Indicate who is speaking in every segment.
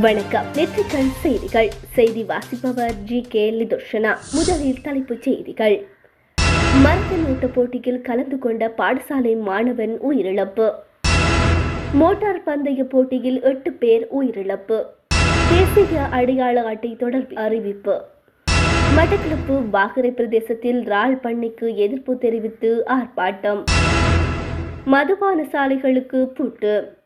Speaker 1: வணக்கம். நெற்றிக்கண் செய்திகள். செய்தி வாசிப்பவர் ஜி கே லிதர்ஷனா. முதலில் தலைப்புச் செய்திகள். மரத்தன் ஓட்ட போட்டியில் கலந்து கொண்ட பாடசாலை மாணவன் உயிரிழப்பு. மோட்டார் பந்தய போட்டியில் எட்டு பேர் உயிரிழப்பு. தேசிய அடையாள அட்டை தொடர்பு அறிவிப்பு. மட்டக்களப்பு வாகரை பிரதேசத்தில் ரால் பண்ணைக்கு எதிர்ப்பு தெரிவித்து ஆர்ப்பாட்டம். மதுபான சாலைகளுக்கு பூட்டு.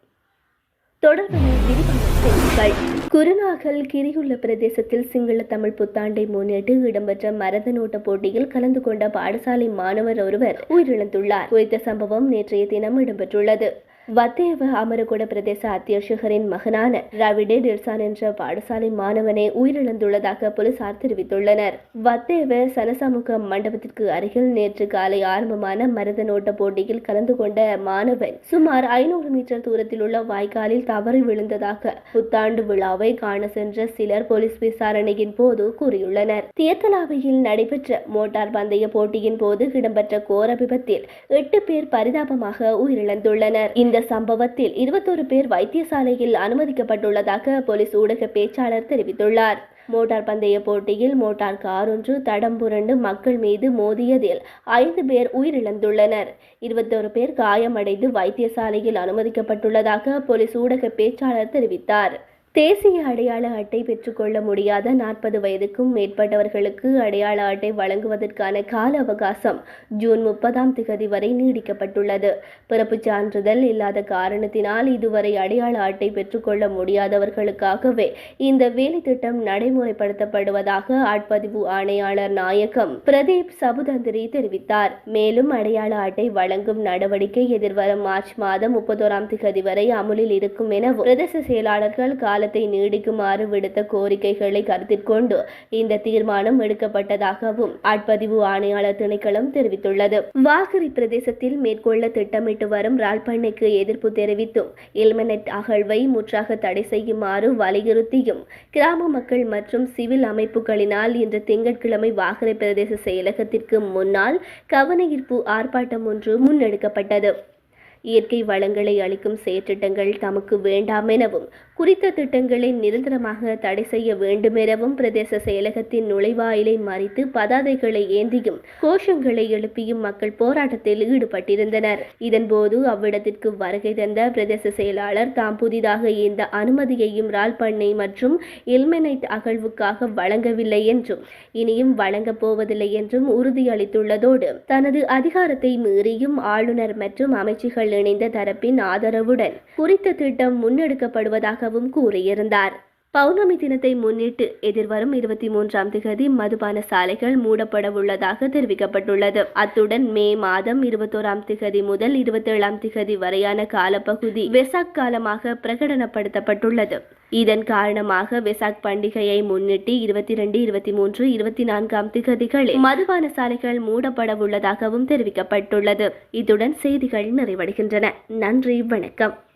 Speaker 1: தொடர்பு விரிவான செய்திகள் குருநாகல் கிரியுள்ள பிரதேசத்தில் சிங்கள தமிழ் புத்தாண்டை முன்னிட்டு இடம்பெற்ற மரதனோட்ட போட்டியில் கலந்து கொண்ட பாடசாலை மாணவர் ஒருவர் உயிரிழந்துள்ளார். குறித்த சம்பவம் நேற்றைய தினம் இடம்பெற்றுள்ளது. வத்தேவ அமரகுட பிரதேச அத்தியட்சகரின் மகனான ரவிடே டிர்சான் என்ற பாடசாலை மாணவனே உயிரிழந்துள்ளதாக போலீசார் தெரிவித்துள்ளனர். வத்தேவ சனசமுக மண்டபத்திற்கு அருகில் நேற்று காலை ஆரம்பமான மரதனோட்ட போட்டியில் கலந்து கொண்ட மாணவன் சுமார் ஐநூறு மீட்டர் தூரத்தில் உள்ள வாய்க்காலில் தவறி விழுந்ததாக புத்தாண்டு விழாவை காண சென்ற சிலர் போலீஸ் விசாரணையின் போது கூறியுள்ளனர். தியத்தலாவையில் நடைபெற்ற மோட்டார் பந்தய போட்டியின் போது இடம்பெற்ற கோர விபத்தில் எட்டு பேர் பரிதாபமாக உயிரிழந்துள்ளனர். இந்த சம்பவத்தில் இருபத்தோரு பேர் வைத்தியசாலையில் அனுமதிக்கப்பட்டுள்ளதாக போலீஸ் ஊடக பேச்சாளர் தெரிவித்துள்ளார். மோட்டார் பந்தய போட்டியில் மோட்டார் கார் ஒன்று தடம் புரண்டு மக்கள் மீது மோதியதில் ஐந்து பேர் உயிரிழந்துள்ளனர். இருபத்தோரு பேர் காயமடைந்து வைத்தியசாலையில் அனுமதிக்கப்பட்டுள்ளதாக போலீஸ் ஊடக பேச்சாளர் தெரிவித்தார். தேசிய அடையாள அட்டை பெற்றுக்கொள்ள முடியாத நாற்பது வயதுக்கும் மேற்பட்டவர்களுக்கு அடையாள அட்டை வழங்குவதற்கான கால அவகாசம் ஜூன் முப்பதாம் திகதி வரை நீடிக்கப்பட்டுள்ளது. பிறப்புச் சான்றிதழ் இல்லாத காரணத்தினால் இதுவரை அடையாள அட்டை பெற்றுக்கொள்ள முடியாதவர்களுக்காகவே இந்த வேலை திட்டம் நடைமுறைப்படுத்தப்படுவதாக ஆட்பதிவு ஆணையாளர் நாயகம் பிரதீப் சபுதந்திரி தெரிவித்தார். மேலும் அடையாள அட்டை வழங்கும் நடவடிக்கை எதிர்வரும் மார்ச் மாதம் முப்பதோராம் திகதி வரை அமுலில் இருக்கும் எனவும் பிரதேச செயலாளர்கள் கால காலத்தை நீடிக்குமாறு விடுத்த கோரிக்கைகளை கருத்தில் கொண்டு இந்த தீர்மானம் எடுக்கப்பட்டதாகவும் ஆட்பதிவு ஆணையாளர் திணைக்களம் தெரிவித்துள்ளது. வாகரி பிரதேசத்தில் மேற்கொள்ள திட்டமிட்டு வரும் ரால்பண்ணைக்கு எதிர்ப்பு தெரிவித்தும் இல்மெனட் அகழ்வை முற்றாக தடை செய்யுமாறு வலியுறுத்தியும் கிராம மக்கள் மற்றும் சிவில் அமைப்புகளினால் இன்று திங்கட்கிழமை வாகரை பிரதேச செயலகத்திற்கு முன்னால் கவனஈர்ப்பு ஆர்ப்பாட்டம் ஒன்று முன்னெடுக்கப்பட்டது. இயற்கை வளங்களை அளிக்கும் செயற்றிட்டங்கள் தமக்கு வேண்டாம் எனவும் குறித்த திட்டங்களை நிரந்தரமாக தடை செய்ய வேண்டும் எனவும் பிரதேச செயலகத்தின் நுழைவாயிலை மறித்து பதாதைகளை ஏந்தியும் கோஷங்களை எழுப்பியும் மக்கள் போராட்டத்தில் ஈடுபட்டிருந்தனர். இதன்போது அவ்விடத்திற்கு வருகை தந்த பிரதேச செயலாளர் தாம் புதிதாக இந்த அனுமதியையும் ரால்பண்ணை மற்றும் எல்மெனைட் அகழ்வுக்காக வழங்கவில்லை என்றும் இனியும் வழங்கப் போவதில்லை என்றும் உறுதியளித்துள்ளதோடு தனது அதிகாரத்தை மீறியும் ஆளுநர் மற்றும் அமைச்சுகள் இணைந்த தரப்பின் ஆதரவுடன் குறித்த திட்டம் முன்னெடுக்கப்படுவதாகவும் கூறியிருந்தார். பௌர்ணமி தினத்தை முன்னிட்டு எதிர்வரும் இருபத்தி மூன்றாம் திகதி மதுபான சாலைகள் மூடப்பட உள்ளதாக தெரிவிக்கப்பட்டுள்ளது. அத்துடன் மே மாதம் இருபத்தோராம் திகதி முதல் இருபத்தேழாம் திகதி வரையான காலப்பகுதி வெசாக் காலமாக பிரகடனப்படுத்தப்பட்டுள்ளது. இதன் காரணமாக வெசாக் பண்டிகையை முன்னிட்டு இருபத்தி ரெண்டு இருபத்தி மூன்று இருபத்தி நான்காம் திகதிகளில் மதுபான சாலைகள் மூடப்பட உள்ளதாகவும் தெரிவிக்கப்பட்டுள்ளது. இத்துடன் செய்திகள் நிறைவடைகின்றன. நன்றி வணக்கம்.